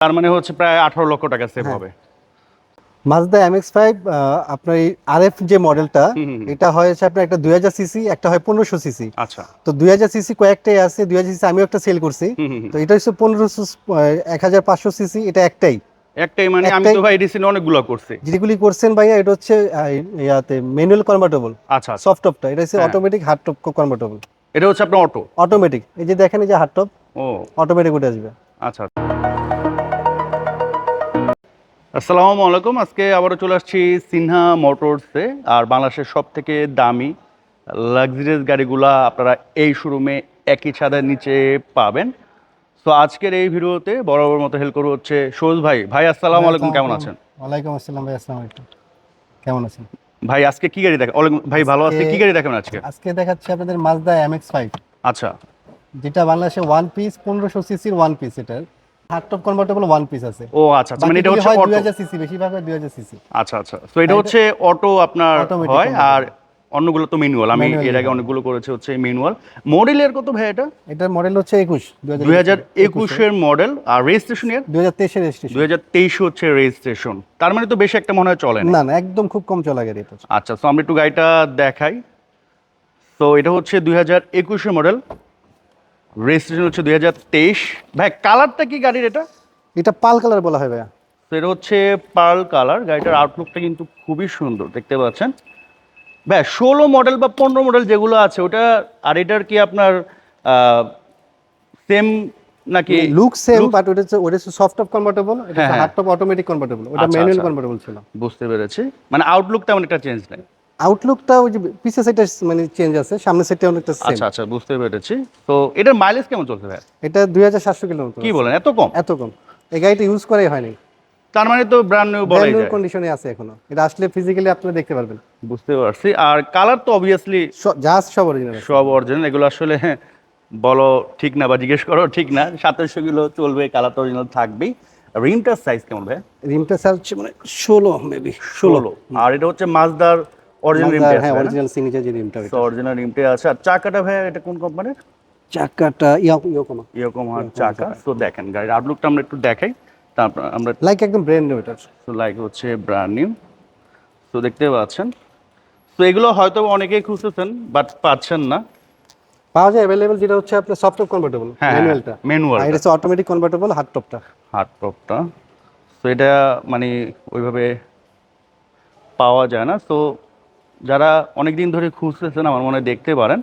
তার মানে হচ্ছে প্রায় আঠারো লক্ষ টাকা সেভ হ্যাঁ। হবে। মাজদা এমএক্স ফাইভ আপনার এই আরএফ যে মডেলটা। এটা হয়েছে আপনার একটা দুই হাজার সিসি একটা হয় পনেরোশো সিসি আচ্ছা। তো দুই হাজার সিসি কয়েকটাই আছে দুই হাজার সিসি আমিও একটা সেল করছি। তো এটা হচ্ছে পনেরোশো এক হাজার পাঁচশো সিসি এটা একটাই। একটাই মানে আমি তো ভাই রিসেন্ট অনেকগুলো করছি। যেগুলি করছেন ভাইয়া এটা হচ্ছে ইয়াতে ম্যানুয়াল কনভার্টেবল আচ্ছা আচ্ছা। সফট টপটা এটা হচ্ছে। অটোমেটিক হার্ড টপ কনভার্টেবল এটা হচ্ছে আপনার অটো অটোমেটিক এই যে দেখেন এই যে হার্ড টপ ও। অটোমেটিক উঠে আসবে। আচ্ছা। আসসালামু আলাইকুম। আজকে আবারও চলে আসছি সিনহা মোটরসে। আর বাংলাদেশের সব থেকে দামি লাক্সারিয়াস গাড়িগুলা আপনারা এই শোরুমে একই ছাদের নিচে পাবেন। তো আজকের এই ভিডিওতে বরাবর মতো হেল্প করব হচ্ছে সৌজ ভাই। ভাই আসসালামু আলাইকুম কেমন আছেন? ওয়ালাইকুম আসসালাম ভাই আসসালামু আলাইকুম। কেমন আছেন? ভাই আজকে কি গাড়ি দেখেন ওয়ালাইকুম- ভাই ভালো আছে আজকে- কি গাড়ি দেখেন আজকে? আজকে দেখাচ্ছি আপনাদের মাজদা এমএক্স ফাইভ আচ্ছা। যেটা বাংলাদেশে ওয়ান পিস পনেরোশো সিসির ওয়ান পিস এটার। Hard top convertible one piece আছে। ও আচ্ছা আচ্ছা, মানে এটা হচ্ছে দুই অটো হাজার সিসি বেশিরভাগ হয় দুই হাজার সিসি আচ্ছা আচ্ছা তো এটা হচ্ছে অটো আপনার হয় আর অন্যগুলো তো ম্যানুয়াল আমি এর আগে অনেকগুলো করেছি হচ্ছে ম্যানুয়াল মডেলের কত ভাই এটা? এটার মডেল হচ্ছে একুশ দুই হাজার একুশের মডেল আর রেজিস্ট্রেশন এর? দুই হাজার তেইশের রেজিস্ট্রেশন দুই হাজার তেইশ হচ্ছে রেজিস্ট্রেশন তার মানে তো বেশি একটা মনে হয় চলে না। না না একদম খুব কম চলা গাড়ি এটা আচ্ছা তো আমরা একটু গাড়িটা দেখাই। তো এটা হচ্ছে দুই হাজার একুশের মডেল রেজিস্ট্রেশন হচ্ছে দুই হাজার তেইশ। ভাই কালারটা কি গাড়ির এটা? এটা পাল কালার বলা হয় ভাইয়া। তো এটা হচ্ছে পার্ল কালার। গাড়িটার আউটলুকটা কিন্তু খুবই সুন্দর দেখতে পাচ্ছেন। ভাই ষোলো মডেল বা পনেরো মডেল যেগুলো আছে ওটা আর এটার কি আপনার সেম নাকি? লুক সেম বাট ওটা হচ্ছে ওটা হচ্ছে সফট টপ কনভার্টেবল এটা। হার্ড টপ অটোমেটিক কনভার্টেবল ওটা আচ্ছা, ম্যানুয়াল আচ্ছা। কনভার্টেবল ছিল। বুঝতে পেরেছি। মানে আউটলুক তেমন একটা চেঞ্জ নেই। আউটলুকটা ওই যে পিছে সেটা মানে চেঞ্জ আছে সামনের সেটটা অনেকটা সেম আচ্ছা আচ্ছা বুঝতে পেরেছি। তো এটার মাইলেজ কেমন চলছে ভাই? এটা দুই হাজার সাতশো কিলোমিটার কি বলেন এত কম? এত কম। এই গাড়িটা ইউজ করাই হয়নি। তার মানে তো ব্র্যান্ড নিউ বলাই যায়। কন্ডিশনে আছে এখনও। এটা আসলে ফিজিক্যালি আপনারা দেখতে পারবেন। বুঝতে পারছি। আর কালার তো অবভিয়াসলি জাস্ট সব অরিজিনাল সব অরিজিনাল এগুলো আসলে বলো ঠিক না বা জিজ্ঞেস করো ঠিক না। সাতাশশো কিলো চলবে কালার তো অরিজিনাল থাকবেই। রিমটার সাইজ কেমন ভাই? রিমটা স্যার হচ্ছে মানে ষোলো মেবি ষোলো। আর এটা হচ্ছে মাজদার অরিজিনাল রিমটা হ্যাঁ অরিজিনাল সিগনেচার যে রিমটা অরিজিনাল রিমটা আছে। আর চাকাটা ভাই এটা কোন কোম্পানির চাকাটা ইয়া ইয়োকোমা। এরকম চাকা। তো দেখেন গাড়ির আউটলুকটা আমরা একটু দেখাই। তারপর আমরা লাইক একদম ব্র্যান্ড নিউ এটা। তো লাইক হচ্ছে ব্র্যান্ড নিউ তো দেখতে পাচ্ছেন। তো এগুলো হয়তো অনেকেই খুঁজতেছেন বাট পাচ্ছেন না। পাওয়া যায় অ্যাভেলেবল যেটা হচ্ছে আপনার সফট টপ কনভার্টেবল ম্যানুয়ালটা ম্যানুয়াল এটা হচ্ছে অটোমেটিক কনভার্টেবল হার্ড টপটা হার্ড টপটা তো এটা মানে ওইভাবে পাওয়া যায় না। তো যারা অনেক দিন ধরে খুঁজতেছেন আমার মনে দেখতে পারেন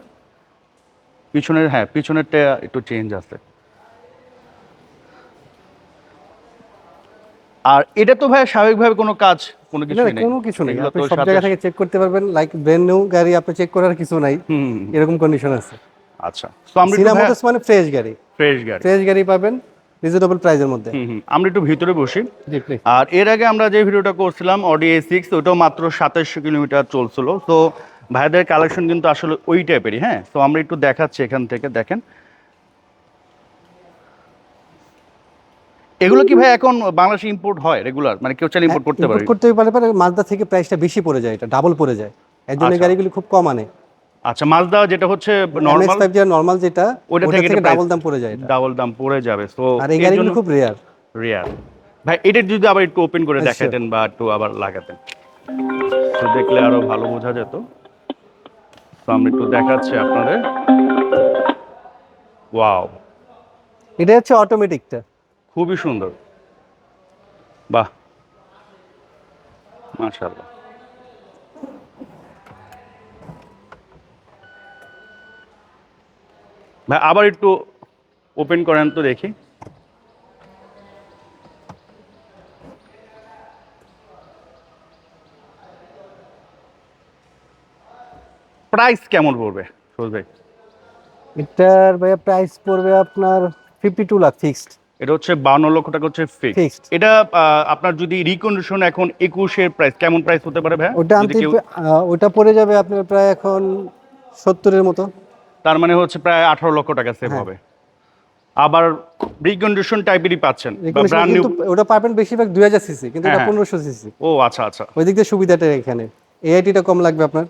পিছনের হ্যাঁ পিছনেরটা একটু চেঞ্জ আছে। আর এটা তো ভাই স্বাভাবিকভাবে কোনো কাজ কোনো কিছু নেই। কোনো কিছু নেই। আপনি সব জায়গা থেকে চেক করতে পারবেন লাইক ব্র্যান্ড নিউ গাড়ি আপনি চেক করার কিছু নাই। এরকম কন্ডিশন আছে। আচ্ছা তো আমরা মানে ফ্রেশ গাড়ি। ফ্রেশ গাড়ি। ফ্রেশ গাড়ি পাবেন। রিজনেবল প্রাইসের মধ্যে। আমরা একটু ভিতরে বসি। আর এর আগে আমরা যে ভিডিওটা করছিলাম অডি এ সিক্স ওটাও মাত্র সাতাশশো কিলোমিটার চলছিল। তো ভাইদের কালেকশন কিন্তু আসলে ওই টাইপেরই হ্যাঁ? তো আমরা একটু দেখাচ্ছি এখান থেকে দেখেন। এগুলো কি ভাই এখন বাংলাদেশে ইম্পোর্ট হয় রেগুলার মানে কেউ চাইলে ইম্পোর্ট করতে পারে। করতে পারে পারে মাজদা থেকে প্রাইসটা বেশি পড়ে যায় এটা ডাবল পড়ে যায়। এর জন্য আচ্ছা। গাড়িগুলি খুব কম আনে। আচ্ছা মালদা যেটা হচ্ছে নর্মাল ফাইভ যেটা নর্মাল যেটা ওটা থেকে ডাবল দাম পড়ে যায় এটা। ডাবল দাম পড়ে যাবে তো আর এই গাড়িগুলো খুব রেয়ার রেয়ার ভাই এটা যদি আবার একটু ওপেন করে আচ্ছা। দেখাতেন বা একটু আবার লাগাতেন। তো দেখলে আরও ভালো বোঝা যেত। তো আমি একটু দেখাচ্ছি আপনাদের। ওয়াও এটা হচ্ছে অটোমেটিকটা খুবই সুন্দর। বাহ! মাশাআল্লাহ। ভাই আবার একটু ওপেন করেন তো দেখি। প্রাইস কেমন পড়বে সরোজ ভাই? এটার ভাইয়া প্রাইস পড়বে আপনার ফিফটি টু লাখ ফিক্সড এটা হচ্ছে বান্ন লক্ষ টাকা হচ্ছে ফিক্সড এটা আপনার যদি রিকন্ডিশন এখন একুশের প্রাইস কেমন প্রাইস হতে পারে ভাই ওটা ওটা পড়ে যাবে আপনার প্রায় এখন সত্তরের মতো। তার মানে হচ্ছে প্রায় আঠারো লক্ষ টাকা সেভ হ্যাঁ। হবে। আবার রিকন্ডিশন টাইপেরই পাচ্ছেন ব্র্যান্ড নিউ ওটা পাবেন বেশিরভাগ দুই হাজার সিসি কিন্তু এটা হ্যাঁ, হ্যাঁ। পনেরোশো সিসি ও আচ্ছা আচ্ছা। ওই দিক দিয়ে সুবিধাটা এখানে। এআইটিটা কম লাগবে আপনার?